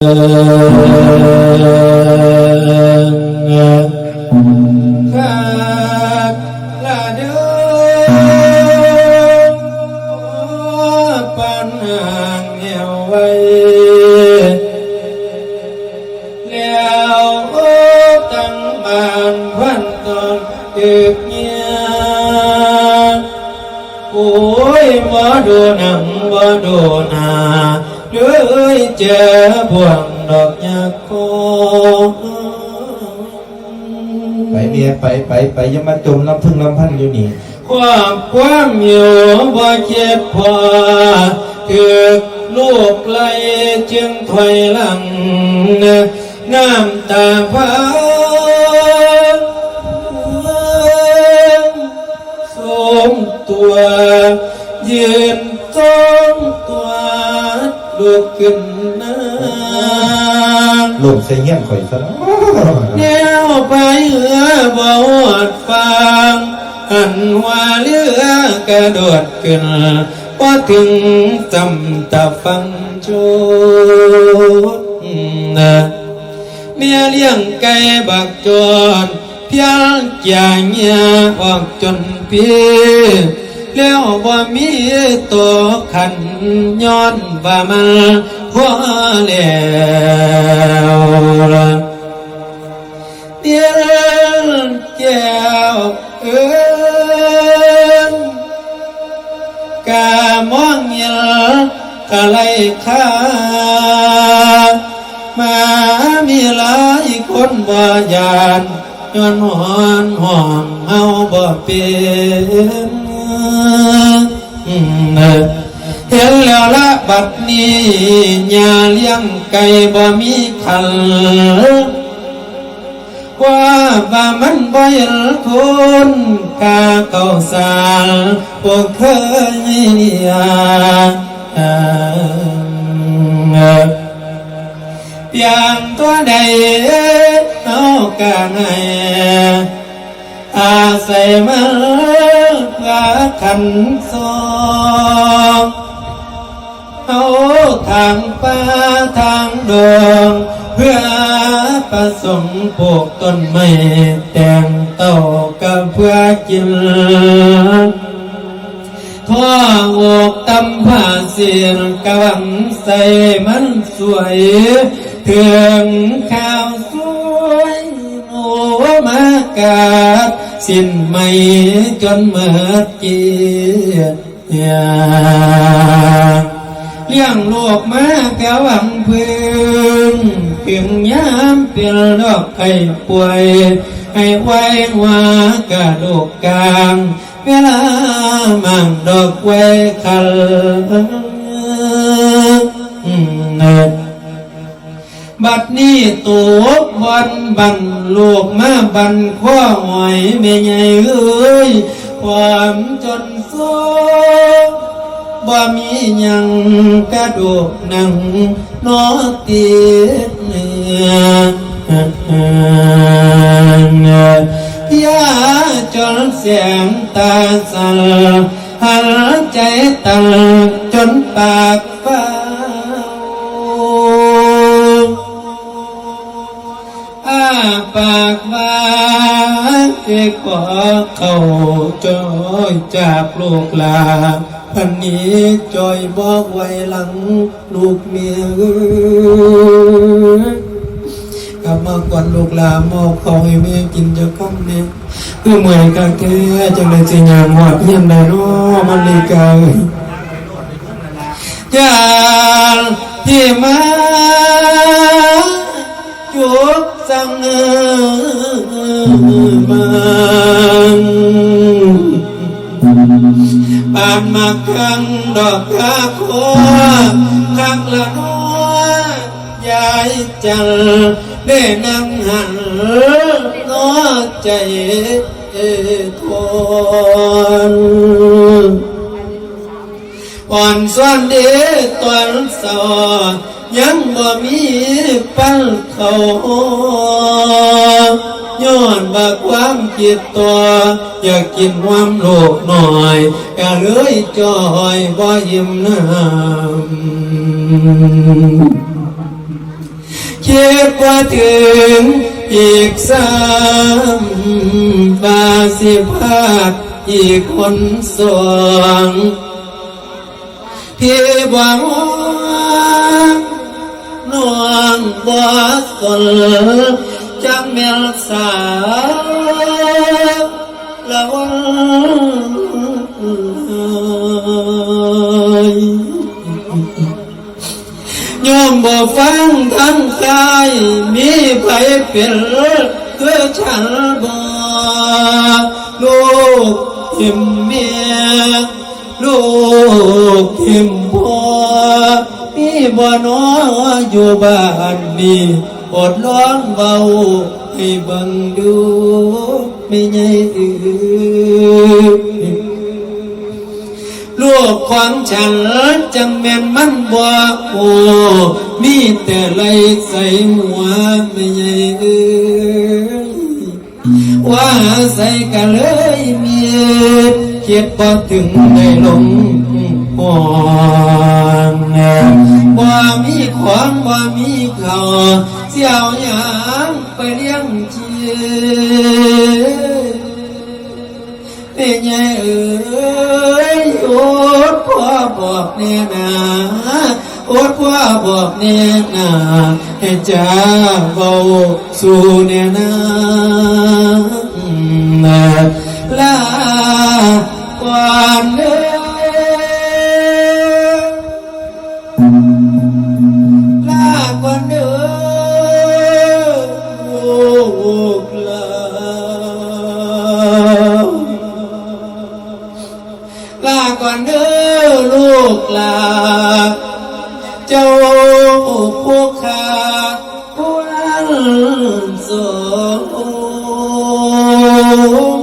ขาดละเดือปันห่างเหี่ยวไว้แล้ วตั้อเกิดเงียโอ้ยบ่ดูหนังบ่ดูหน้าเลยเจอพวงดอกยาโคไปเมียไปไปไปยังมาจมลำพึ่งลำพันอยู่นี่ความความอยู่บ่เจ็บพอถือกลูกไล่จึงถอยหลัง น้ำตาพังสมตัวยืน ขึ้นหน้าลมใส่เงี้ยนข่อยซะเนาะแนวไปเหือบ่หอดฟังหันว่าเรือกระโดดขึ้นพอถึงจำตาฟังโจนะเมียเลี้ยงไก่บักจอนเพียงจางเงียออกจนปี แล้วบ่มีตัวขันย้อนว่ามันหัวแล้วเดียนแก้วเอินกามองเยลกะไลข้ามามีหลายคนบ่ยานย้อนหอนห่องเฮาบ่เป็น เห็นแล้วละบัดนี้ยาเลี้ยงไก่บ่มีคันว่าว่ามันบ่เห็นคุณกาเก่าสารพวกเคยเนียเพียงตัวใดเอากาไงอาศัยมันว่าขันสอง เอาทางป่าทางดงเพื่อประสงค์ปลูกต้นไม้แต่งเต้ากับเพื่อกินท่ออกตำผ้าเสียงกวังใส่มันสวยเครื่องข้าวสวยโอมากาดสิ้นไม่จนเมื่อกียา เลี้ยงลูกมาแก้วังพึ่งเพียงยามเปลี่ยนดอกไข่ป่วย ให้ไว้ว่ากระดูกกลางเวลามั่งดอกไว้คันบัดนี้ตัวบันบันลูกมาบันข้อหอยไม่ใหญ่เอ้ยความจนโซ บ่มีหยังกระดูกหนังนอติดเนื้อยาจนเสียงตาสั่นหันใจตันจนปากฟ้าอาปากว่า เจ็บกว่าเขาจอยจากลูกหลาน พันนี้จอยบอกไว้หลังลูกเมียเอ้ยกลับมาก่อนลูกหลานมอบเขาให้แม่กินจะก้มเนี่ยคือเหมือนกันแค่จังเลยสิงามหอดเพียงใดเนาะมันเลยกายอย่างที่มาจุกสังมัน ปานมาคังดอกคาโคคักละนัวยายจันได้นั่งหันน้อใจทนอ่อนส่วนเดตอนสอยังบ่มีปั้นเขา ย้อนบาความคิดตัวอยากกินความโลกหน่อยก็เลยจอยบ่ยิ้มน้ำคิดว่าถึงอีกสามบาสิพาดอีกคนสองที่หวังน้องบ่สน จังแม่นสาวละวันยอมบ่ฟังทั้งกายมีไผเป็นคือฉันบ่ลูกทิมเมียลูกทิมพ่อมีบ่น้ออยู่บ้านนี้ อดร้องเบาให้บังดูไม่ใหญ่อื่นลูกของฉันจังแม่นมันบ่โอ้มีแต่ไหลใส่หัวไม่ใหญ่เอ้ยว่าใส่กันเลยเมียเกียดพอถึงได้ลงห่อง ว่ามีของว่ามีเขาวเสี่ยวหยางไปเลี้ยงเชียเป็นไงเอ้ยโอดพ่อบอกแน่นาโอดพ่อบอกแน่นาให้จ้าเบาสู่แน่นาลาก่อนเด้อ เจ้าผู้ขาผู้อันสง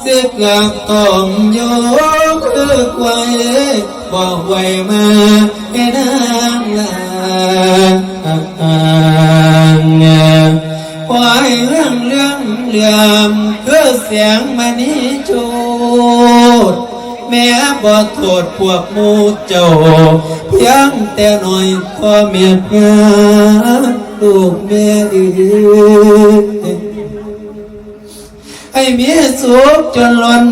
เสียกับต้มโยกคือไแม่บ่โทษพวกหมูเจ้าเพียงแต่หน่อยพอเมียงานลูกแม่อีกให้มีสุขจนล้น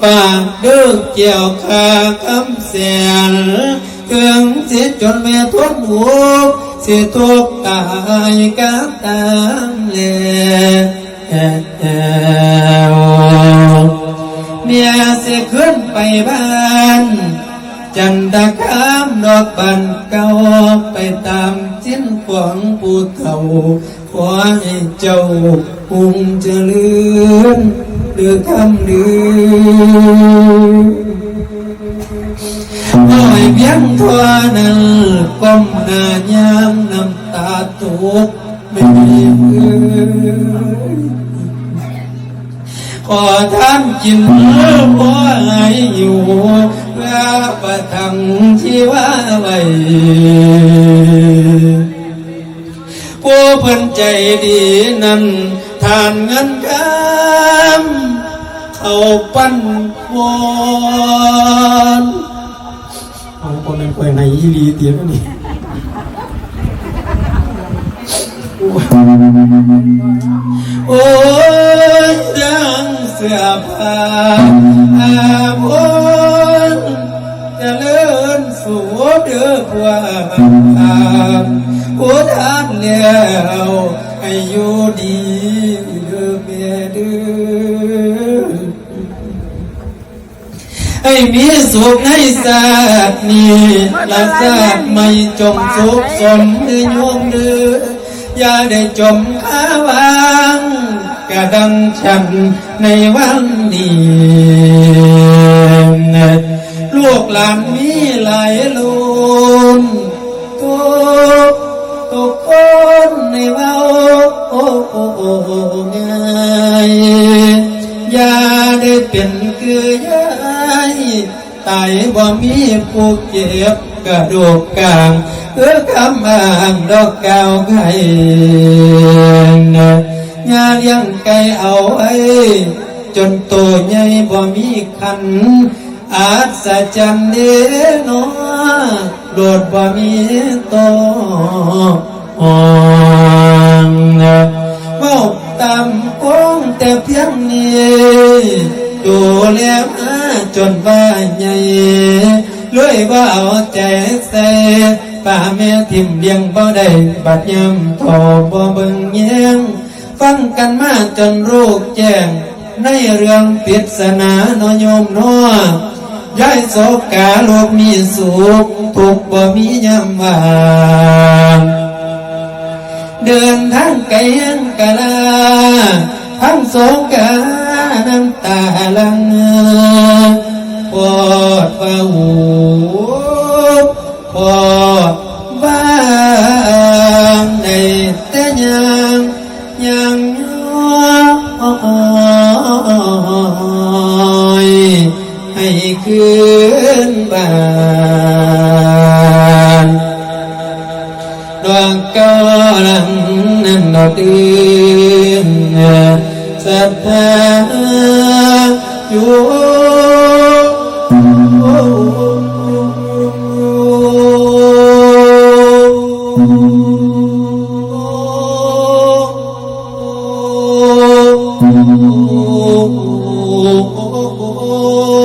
ฝากเดือเกี่ยวคาคำเสียนเครื่องเสียจนแม่ทนหูเสียทุกข์กายกับตามเล บ้านจันตะคามดอกบันเก่าไปตามจิ้นของผู้เฒ่าขอให้เจ้าคุงเจริญหรือคำลือโอ้ยเพียงทวนั้นก้มหน้ายามน้ำตาตกไม่มีเพื่อ ขอท่านกินพอให้อยู่เพื่อประทังชีวาไว้ผู้เพิ่นใจดีนั้นทานเงินคำเขาปั้นวอนเอาคนนั้นไปไหนอีหลีเตียงนี่โอ้ยดั งเสื้อผ้าอาบนเจริญสู่เดือความผู้ทานแล้วให้อยู่ดีเด้อแม่เด้อให้มีสุขในศาสตร์นี้และศาสตร์ไม่จมสุขสมในโยมเด้ออย่าได้จมข้าวาง กระดังฉันในวันนี้ลูกหลานมีหลายลุนทุกทุกคนในว้าโอ้โอ้โอ้ง่ายอย่าได้เป็นคือยายตายบ่มีผู้เจ็บกระดูกกลางคือคำอ้างดอกเก่าไก่ งานเลี้ยงไก่เอาไว้จนโตใหญ่บ่มีคัน อาจสะจันเดโนโดดบ่มีตอ่อนเมาตามโค้งแต่เพียงนี้ดูแลมาจนว่าใหญ่รวยว่าเอาใจใส่ป่าแม่ทิมเลี้ยงบ่ได้บัดยำทอบ่เบิ่งแยง ฟังกันมาจนรูกแจ้ง ในเรื่องปริศนาโนโยมนัวย้ายโศกาโลกมีสุขทุกบ่มียามว่างเดินทางไกลยังกะลาทั้งโศกาน้ำตาลังปอดว่า فكان النقير سبا Oh